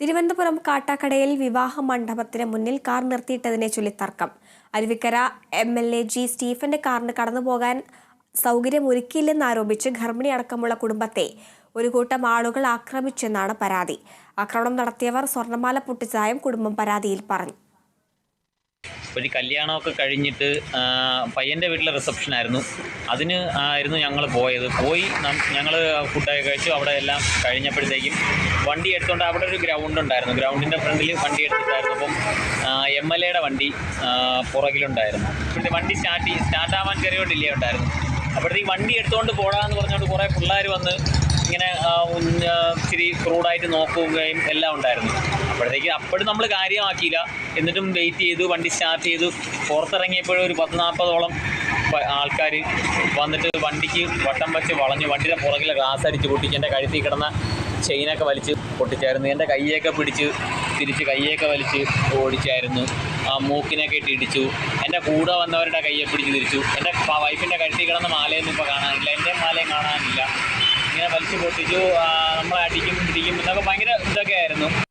തിരുവനന്തപുരം കാട്ടാക്കടയിൽ വിവാഹ മണ്ഡപത്തിന് മുന്നിൽ കാർ നിർത്തിയിട്ടതിനെ ചൊല്ലി തർക്കം Aruvikkara M L A G സ്റ്റീഫന്റെ കാറിന് കടന്നുപോകാൻ സൗകര്യമൊരുക്കിയില്ലെന്നാരോപിച്ച് ഗർഭിണി അടക്കമുള്ള കുടുംബത്തെ ഒരു കൂട്ടം ആളുകൾ ആക്രമിച്ചെന്നാണ് പരാതി. ആക്രമണം നടത്തിയവർ സ്വർണമാല പൊട്ടിച്ചതായും കുടുംബം പരാതിയിൽ പറഞ്ഞു. ഒരു കല്യാണമൊക്കെ കഴിഞ്ഞിട്ട് പയ്യന്റെ വീട്ടിലെ റിസപ്ഷൻ ആയിരുന്നു. അതിന് ആയിരുന്നു ഞങ്ങൾ പോയത്. പോയി ഞങ്ങൾ ഫുഡൊക്കെ കഴിച്ചു. അവിടെ എല്ലാം കഴിഞ്ഞപ്പോഴത്തേക്കും വണ്ടി എടുത്തുകൊണ്ട് അവിടെ ഒരു ഗ്രൗണ്ട് ഉണ്ടായിരുന്നു. ഗ്രൗണ്ടിന്റെ ഫ്രണ്ടിൽ വണ്ടി എടുത്തിട്ടായിരുന്നു. അപ്പം എം എൽ എയുടെ വണ്ടി പുറകിലുണ്ടായിരുന്നു. പിന്നെ വണ്ടി സ്റ്റാർട്ട് സ്റ്റാർട്ട് ആവാൻ ചെറിയ ഡിലേ ഉണ്ടായിരുന്നു. അപ്പോഴത്തേക്ക് വണ്ടി എടുത്തുകൊണ്ട് പോടാന്ന് പറഞ്ഞുകൊണ്ട് കുറേ പിള്ളേർ വന്ന് ഇങ്ങനെ ഇച്ചിരി ക്രൂഡായിട്ട് നോക്കുകയും എല്ലാം ഉണ്ടായിരുന്നു. അപ്പോഴത്തേക്ക് അപ്പോഴും നമ്മൾ കാര്യമാക്കിയില്ല. എന്നിട്ടും വെയിറ്റ് ചെയ്തു വണ്ടി സ്റ്റാർട്ട് ചെയ്തു. പുറത്തിറങ്ങിയപ്പോഴും ഒരു പത്ത് നാൽപ്പതോളം ആൾക്കാർ വന്നിട്ട് വണ്ടിക്ക് വട്ടം വെച്ച് വളഞ്ഞു. വണ്ടിയുടെ പുറകിലെ ഗ്ലാസ് അടിച്ച് പൊട്ടിച്ച് എന്റെ കഴുത്തിൽ കിടന്ന ചെയിനൊക്കെ വലിച്ച് പൊട്ടിച്ചായിരുന്നു. എന്റെ കയ്യൊക്കെ പിടിച്ച് തിരിച്ച് കയ്യൊക്കെ വലിച്ച് ഓടിച്ചായിരുന്നു. ആ മൂക്കിനൊക്കെ ഇട്ട് ഇടിച്ചു. എന്റെ കൂടെ വന്നവരുടെ കയ്യെ പിടിച്ച് തിരിച്ചു. എന്റെ വൈഫിന്റെ കഴുത്തിൽ കിടന്ന മാലയൊന്നും ഇപ്പോൾ കാണാനില്ല. എന്റെ മാലയും കാണാനില്ല. ഇങ്ങനെ വലിച്ചു പൊട്ടിച്ചു. നമ്മളെ അടിക്കും പിടിക്കും. എന്നൊക്കെ ഭയങ്കര ഇതൊക്കെ ആയിരുന്നു.